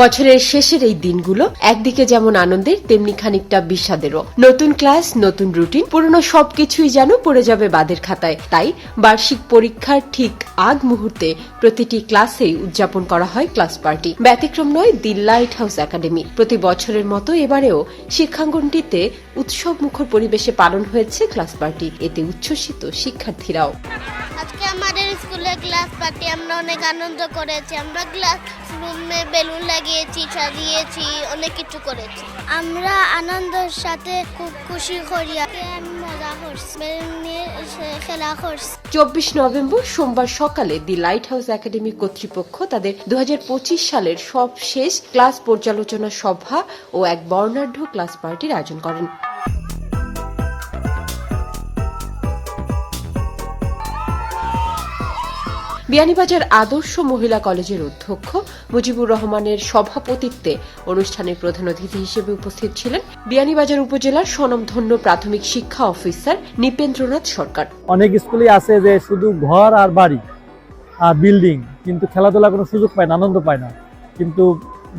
বছরের শেষের এই দিনগুলো একদিকে যেমন আনন্দের, তেমনি খানিকটা বিষাদেরও। নতুন ক্লাস, নতুন রুটিন, পুরনো সবকিছুই যেন পড়ে যাবে বাদের খাতায়। তাই বার্ষিক পরীক্ষার ঠিক আগ মুহূর্তে প্রতিটি ক্লাসেই উদযাপন করা হয় ক্লাস পার্টি। ব্যতিক্রম নয়, দি লাইট হাউস একাডেমি। প্রতি বছরের মতো এবারেও শিক্ষাঙ্গনটিতে উৎসব মুখর পরিবেশে পালন হয়েছে ক্লাস পার্টি। এতে উচ্ছ্বসিত শিক্ষার্থীরাও। আজকে আমাদের স্কুলে ক্লাস পার্টি, আমরা অনেক আনন্দ করেছি। আমরা ক্লাস রুমে বেলুন লাগিয়েছি, সাজিয়েছি, অনেক কিছু করেছি। আমরা আনন্দের সাথে খুব খুশি করি। মজা করছি। চব্বিশ নভেম্বর সোমবার সকালে দি লাইট হাউস একাডেমি কর্তৃপক্ষ তাদের দু হাজার পঁচিশ সালের সব শেষ ক্লাস পর্যালোচনা সভা ও এক বর্ণাঢ্য ক্লাস পার্টির আয়োজন করেন। বিয়ানীবাজার আদর্শ মহিলা কলেজের অধ্যক্ষ মুজিবুর রহমানের সভাপতিত্বে অনুষ্ঠানের প্রধান অতিথি হিসেবে উপস্থিত ছিলেন বিয়ানীবাজার উপজেলার স্বনামধন্য প্রাথমিক শিক্ষা অফিসার নিপেন্দ্রনাথ সরকার। অনেক স্কুলে আছে যে শুধু ঘর আর বাড়ি আর বিল্ডিং, কিন্তু খেলাধুলা কোনো সুযোগ পায় না, আনন্দ পায় না। কিন্তু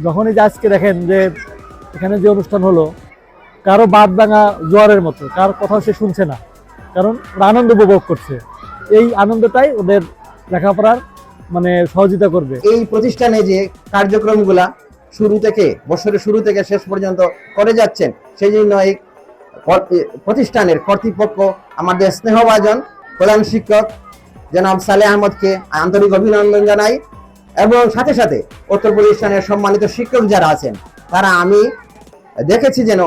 যখনই যে আজকে দেখেন যে এখানে যে অনুষ্ঠান হলো, কারও বাদ ভাঙা জোয়ারের মতো, কার কথাও সে শুনছে না, কারণ আনন্দ উপভোগ করছে। এই আনন্দটাই ওদের লেখাপড়ার মানে সহযোগিতা করবে। এই প্রতিষ্ঠানে যে কার্যক্রমগুলা শুরু থেকে, বছরের শুরু থেকে শেষ পর্যন্ত করে যাচ্ছেন, সেই জন্য এই প্রতিষ্ঠানের কর্তৃপক্ষ, আমাদের স্নেহভাজন প্রধান শিক্ষক জনাব সালে আহমদকে আন্তরিক অভিনন্দন জানাই এবং সাথে সাথে উত্তর প্রতিষ্ঠানের সম্মানিত শিক্ষক যারা আছেন, তারা আমি দেখেছি যেন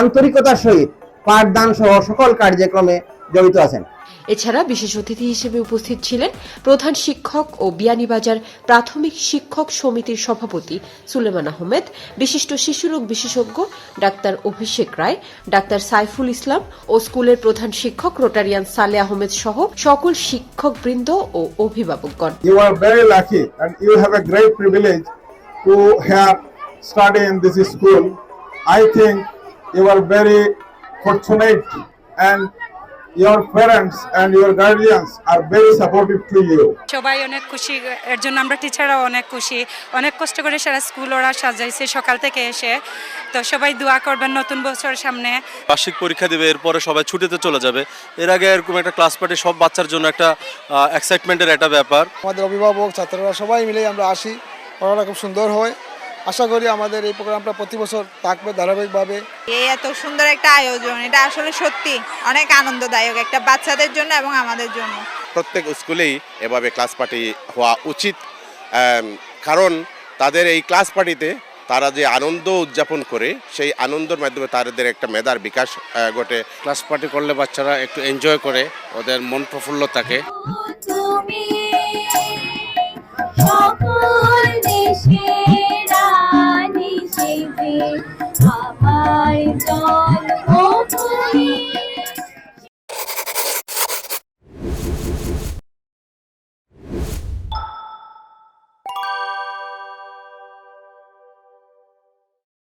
আন্তরিকতার সহিত পাঠদান সহ সকল কার্যক্রমে জড়িত আছেন। এছাড়া বিশেষ অতিথি হিসেবে উপস্থিত ছিলেন প্রধান শিক্ষক ও বিয়ানীবাজার প্রাথমিক শিক্ষক সমিতির সভাপতি সুলেমান আহমেদ, বিশিষ্ট শিশুরোগ বিশেষজ্ঞ ডাক্তার অভিষেক রায়, ডাক্তার সাইফুল ইসলাম ও স্কুলের প্রধান শিক্ষক রোটারিয়ান সালে আহমেদ সহ সকল শিক্ষকবৃন্দ ও অভিভাবকগণ you are very lucky and you have a great privilege to have studied in this school. I think you are very fortunate and your parents and your guardians are very supportive to you. সবাই অনেক খুশি এর জন্য আমরা টিচাররাও অনেক খুশি। অনেক কষ্ট করে সারা স্কুল ওরা সাজাইছে সকাল থেকে এসে। তো সবাই দোয়া করবেন নতুন বছর সামনে। বার্ষিক পরীক্ষা দেবে এরপরে সবাই ছুটিতে চলে যাবে। এর আগে এরকম একটা ক্লাস পার্টি সব বাচ্চার জন্য একটা এক্সাইটমেন্টের একটা ব্যাপার। আমাদের অভিভাবক ছাত্ররা সবাই মিলে আমরা আসি। পড়াটা খুব সুন্দর হয়। আশা করি আমাদের এই প্রোগ্রামটা প্রতি বছর থাকবে ধারাবাহিকভাবে। এই এত সুন্দর একটা আয়োজন এটা আসলে সত্যি অনেক আনন্দদায়ক একটা বাচ্চাদের জন্য এবং আমাদের জন্য। প্রত্যেক স্কুলেই এভাবে ক্লাস পার্টি হওয়া উচিত কারণ তাদের এই ক্লাস পার্টিতে তারা যে আনন্দ উদযাপন করে সেই আনন্দের মাধ্যমে তাদের একটা মেধার বিকাশ ঘটে। ক্লাস পার্টি করলে বাচ্চারা একটু এনজয় করে ওদের মন প্রফুল্ল থাকে। দেশের রানী সেবে আমার জন্ম